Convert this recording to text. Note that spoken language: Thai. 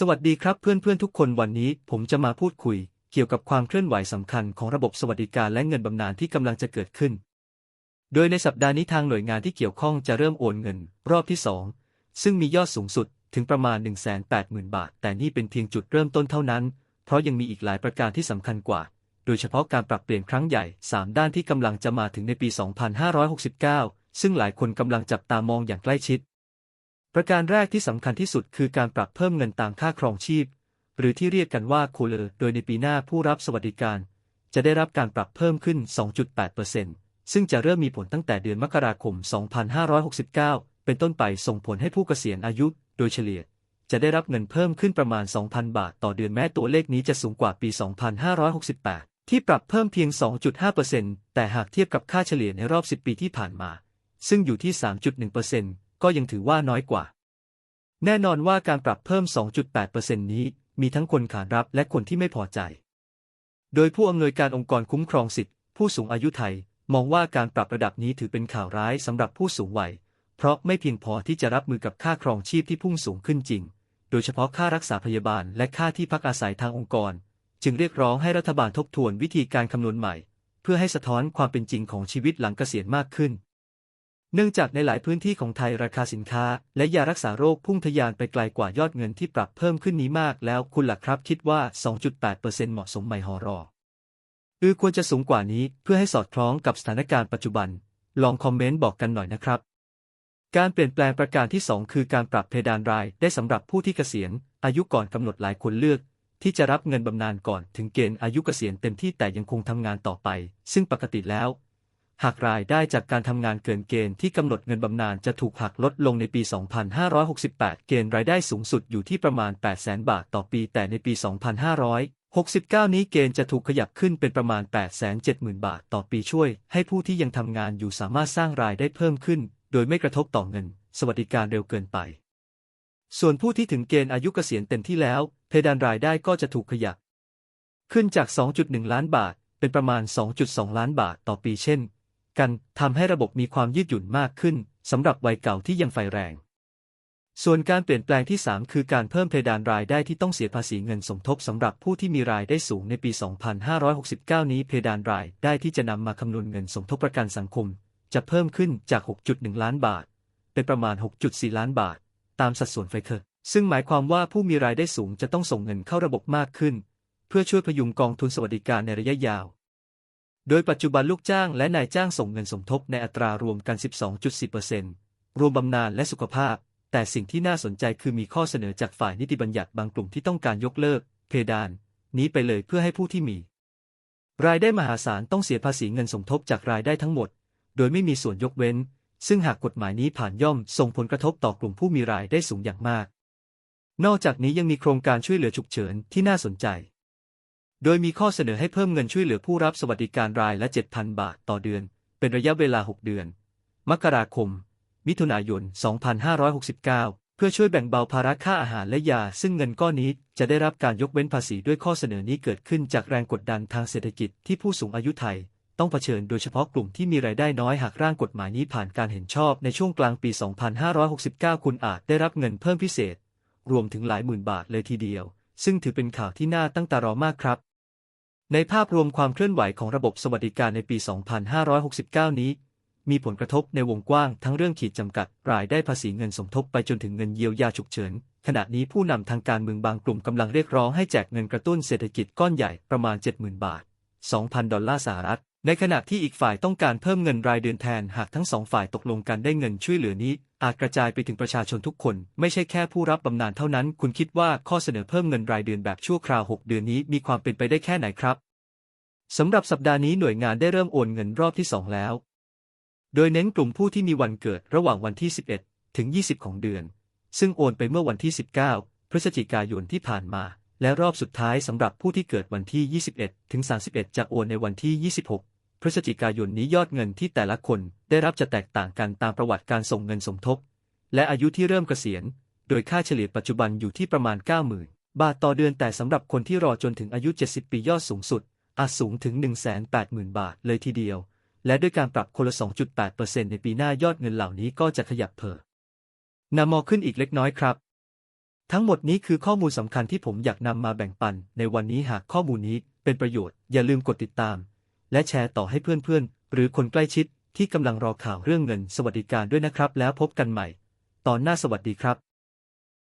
สวัสดีครับเพื่อนๆทุกคนวันนี้ผมจะมาพูดคุย เกี่ยวกับความเคลื่อนไหวสำคัญของระบบสวัสดิการและเงินบำนาญที่กำลังจะเกิดขึ้น โดยในสัปดาห์นี้ทางหน่วยงานที่เกี่ยวข้องจะเริ่มโอนเงิน รอบที่ 2 ซึ่งมียอดสูงสุดถึงประมาณ 180,000 บาท แต่นี่เป็นเพียงจุดเริ่มต้นเท่านั้น เพราะยังมีอีกหลายประการที่สำคัญกว่า โดยเฉพาะการปรับเปลี่ยนครั้งใหญ่ 3 ด้านที่กำลังจะมาถึงในปี 2569 ซึ่งหลายคนกำลังจับตามองอย่างใกล้ชิด ประการแรกที่สำคัญที่สุดคือการปรับเพิ่มเงินตามค่าครองชีพ หรือที่เรียกกันว่าคูเลอร์โดยในปีหน้าผู้รับสวัสดิการ จะได้รับการปรับเพิ่มขึ้น 2.8%ซึ่งจะเริ่มมีผลตั้งแต่เดือนมกราคม 2569 เป็นต้นไปส่งผลให้ผู้เกษียณอายุ โดยเฉลี่ย จะได้รับเงินเพิ่มขึ้นประมาณ 2,000 บาท ต่อเดือนแม้ตัวเลขนี้จะสูงกว่าปี 2568 ที่ปรับเพิ่มเพียง 2.5%แต่หากเทียบกับค่าเฉลี่ยในรอบ 10 ปีที่ผ่านมา ซึ่งอยู่ที่ 3.1% ก็ยังถือว่าน้อยกว่า แน่นอนว่าการปรับเพิ่ม 2.8%นี้ มีทั้งคนขานรับและคนที่ไม่พอใจ โดยผู้อำนวยการองค์กรคุ้มครองสิทธิผู้สูงอายุไทย มองว่าการปรับระดับนี้ถือเป็นข่าวร้ายสำหรับผู้สูงวัย เพราะไม่เพียงพอที่จะรับมือกับค่าครองชีพที่พุ่งสูงขึ้นจริง โดยเฉพาะค่ารักษาพยาบาลและค่าที่พักอาศัยทางองค์กร จึงเรียกร้องให้รัฐบาลทบทวนวิธีการคำนวณใหม่ เพื่อให้สะท้อนความเป็นจริงของชีวิตหลังเกษียณมากขึ้น เนื่องจากในหลายพื้นที่ของไทยราคาสินค้า และยารักษาโรคพุ่งทะยานไปไกลกว่ายอดเงินที่ปรับเพิ่มขึ้นนี้มากแล้วคุณล่ะครับคิดว่า 2.8%เหมาะสมไหมหอรออือควรจะสูงกว่านี้เพื่อให้สอดคล้องกับสถานการณ์ปัจจุบัน ลองคอมเมนต์บอกกันหน่อยนะครับ การเปลี่ยนแปลงประการที่ 2 คือการปรับเพดานรายได้สำหรับผู้ที่เกษียณ อายุก่อนกำหนดหลายคนเลือกที่จะรับเงินบำนาญก่อนถึงเกณฑ์อายุเกษียณเต็มที่แต่ยังคงทำงานต่อไป ซึ่งปกติแล้ว หากรายได้จากการทำงานเกินเกณฑ์ที่กำหนดเงินบำนาญจะถูกหักลดลงในปี 2568 เกณฑ์รายได้สูงสุดอยู่ที่ประมาณ 800,000 บาทต่อปี แต่ในปี 2569 นี้เกณฑ์จะถูกขยับขึ้นเป็นประมาณ 870,000 บาทต่อปีช่วย ให้ผู้ที่ยังทำงานอยู่สามารถสร้างรายได้เพิ่มขึ้น โดยไม่กระทบต่อเงิน สวัสดิการเร็วเกินไป ส่วนผู้ที่ถึงเกณฑ์อายุเกษียณเต็มที่แล้ว เพดานรายได้ก็จะถูกขยับ ขึ้นจาก 2.1 ล้านบาท เป็นประมาณ 2.2 ล้านบาทต่อปีเช่น กันทำให้ระบบมีความยืดหยุ่นมากขึ้นสำหรับวัยเก่าที่ยังไฟแรง ส่วนการเปลี่ยนแปลงที่ 3 คือการเพิ่มเพดานรายได้ที่ต้องเสียภาษีเงินสมทบสำหรับผู้ที่มีรายได้สูงในปี 2569 นี้เพดานรายได้ที่จะนำมาคำนวณเงินสมทบประกันสังคม จะเพิ่มขึ้นจาก 6.1 ล้านบาท เป็นประมาณ 6.4 ล้านบาท ตามสัดส่วนไฟเคอร์ซึ่งหมายความว่าผู้มีรายได้สูงจะต้องส่งเงินเข้าระบบมากขึ้น เพื่อช่วยพยุงกองทุนสวัสดิการในระยะยาว โดยปัจจุบันลูกจ้างและนายจ้างส่งเงินสมทบในอัตรารวมกัน 12.4%รวมบำนาญและสุขภาพ แต่สิ่งที่น่าสนใจคือมีข้อเสนอจากฝ่ายนิติบัญญัติบางกลุ่มที่ต้องการยกเลิก เพดาน นี้ไปเลยเพื่อให้ผู้ที่มี รายได้มหาศาลต้องเสียภาษีเงินสมทบจากรายได้ทั้งหมด โดยไม่มีส่วนยกเว้น ซึ่งหากกฎหมายนี้ผ่านย่อมส่งผลกระทบต่อกลุ่มผู้มีรายได้สูงอย่างมาก นอกจากนี้ยังมีโครงการช่วยเหลือฉุกเฉินที่น่าสนใจ โดยมีข้อเสนอให้เพิ่มเงินช่วยเหลือผู้รับสวัสดิการรายละ 7,000 บาทต่อเดือน เป็นระยะเวลา 6 เดือน มกราคม มิถุนายน 2569 เพื่อช่วยแบ่งเบาภาระค่าอาหารและยา ซึ่งเงินก้อนนี้จะได้รับการยกเว้นภาษีด้วยข้อเสนอนี้เกิดขึ้นจากแรงกดดันทางเศรษฐกิจที่ผู้สูงอายุไทย ต้องเผชิญโดยเฉพาะกลุ่มที่มีรายได้น้อยหากร่างกฎหมายนี้ผ่านการเห็นชอบในช่วงกลางปี 2569 คุณอาจได้รับเงินเพิ่มพิเศษ รวมถึงหลายหมื่นบาทเลยทีเดียว ซึ่งถือเป็นข่าวที่น่าตั้งตารอมากครับ ในภาพรวมความเคลื่อนไหวของระบบสวัสดิการในปี 2569 นี้ มีผลกระทบในวงกว้างทั้งเรื่องขีดจำกัด รายได้ภาษีเงินสมทบไปจนถึงเงินเยียวยาฉุกเฉิน ขณะนี้ผู้นำทางการเมืองบางกลุ่มกำลังเรียกร้องให้แจกเงินกระตุ้นเศรษฐกิจก้อนใหญ่ประมาณ 70,000 บาท 2,000 ดอลลาร์สหรัฐ ในขณะที่อีกฝ่ายต้องการเพิ่มเงินรายเดือนแทนหากทั้งสองฝ่ายตกลงกันได้เงินช่วยเหลือนี้ อาจกระจายไปถึงประชาชนทุกคน ไม่ใช่แค่ผู้รับบำนาญเท่านั้น คุณคิดว่าข้อเสนอเพิ่มเงินรายเดือนแบบชั่วคราว 6 เดือนนี้มีความเป็นไปได้แค่ไหนครับสำหรับสัปดาห์นี้หน่วยงานได้เริ่มโอนเงินรอบที่ 2 แล้ว โดยเน้นกลุ่มผู้ที่มีวันเกิดระหว่างวันที่ 11 ถึง 20 ของเดือน ซึ่งโอนไปเมื่อวันที่ 19 พฤศจิกายนที่ผ่านมาและรอบสุดท้ายสำหรับผู้ที่เกิดวันที่ 21 ถึง 31 จะโอนในวันที่ 26 พฤศจิกายนนี้ยอดเงินที่แต่ละคนได้รับจะแตกต่างกันตามประวัติการส่งเงินสมทบ และอายุที่เริ่มเกษียณ โดยค่าเฉลี่ยปัจจุบันอยู่ที่ประมาณ 90,000 บาทต่อเดือนแต่สำหรับคนที่รอจนถึงอายุ 70 ปียอดสูงสุด อาจสูงถึง 180,000 บาทเลยทีเดียว และด้วยการปรับคนละ 2.8%ในปีหน้ายอดเงินเหล่านี้ก็จะขยับเพิ่มนำมอขึ้นอีกเล็กน้อยครับทั้งหมดนี้คือข้อมูลสำคัญที่ผมอยากนำมาแบ่งปัน ในวันนี้หากข้อมูลนี้เป็นประโยชน์อย่าลืมกดติดตาม และแชร์ต่อให้เพื่อนๆ หรือคนใกล้ชิดที่กำลังรอข่าวเรื่องเงินสวัสดิการด้วยนะครับ แล้วพบกันใหม่ ตอนหน้าสวัสดีครับ